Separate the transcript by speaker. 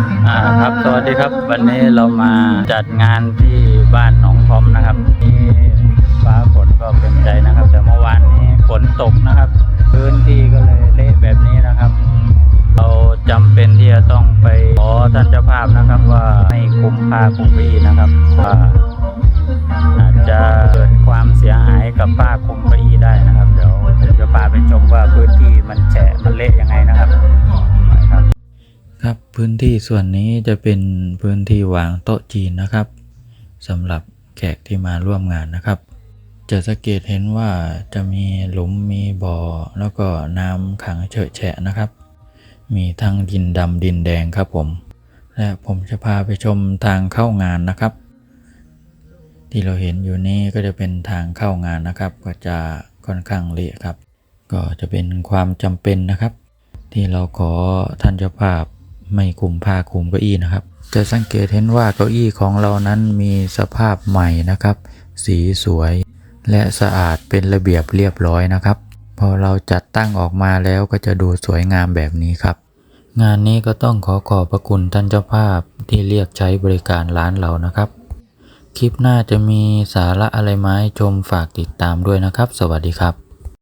Speaker 1: อ่าครับสวัสดีครับวันนี้เรามาจัดงานที่บ้านหนองพร้อมนะครับนี่ฟ้าฝนก็เป็นใจนะครับ แต่เมื่อวานนี้ฝนตกนะครับ พื้นที่ก็เลยเละแบบนี้นะครับ เราจำเป็นที่จะต้องไปขอท่านเจ้าภาพนะครับ ว่าให้คุ้มผ้าคลุมเก้าอี้นะครับว่าอาจจะเกิดความเสียหายกับผ้าคลุมเก้าอี้ได้นะครับ เดี๋ยวผมจะพาไปชมว่าพื้นที่มันแฉะ ครับพื้นที่ส่วนนี้จะเป็นพื้นที่วางโต๊ะจีนนะครับสำหรับแขกที่มาร่วมงานนะครับ จะสังเกตเห็นว่าจะมีหลุมมีบ่อ แล้วก็น้ำขังเฉอะแฉะนะครับ มีทั้งดินดำดินแดงครับผม และผมจะพาไปชมทางเข้างานนะครับ ที่เราเห็นอยู่นี่ก็จะเป็นทางเข้างานนะครับ ก็จะค่อนข้างเละครับ ก็จะเป็นความจำเป็นนะครับ ที่เราขอท่านเจ้าภาพ ไม่คุมผ้าคุมเก้าอี้นะครับ จะสังเกตเห็นว่าเก้าอี้ของเรานั้นมีสภาพใหม่นะครับ สีสวย และสะอาดเป็นระเบียบเรียบร้อยนะครับ พอเราจัดตั้งออกมาแล้วก็จะดูสวยงามแบบนี้ครับ งานนี้ก็ต้องขอขอบพระคุณท่านเจ้าภาพที่เรียกใช้บริการร้านเรานะครับ คลิปหน้าจะมีสาระอะไรมาให้ชมฝากติดตามด้วยนะครับ สวัสดีครับ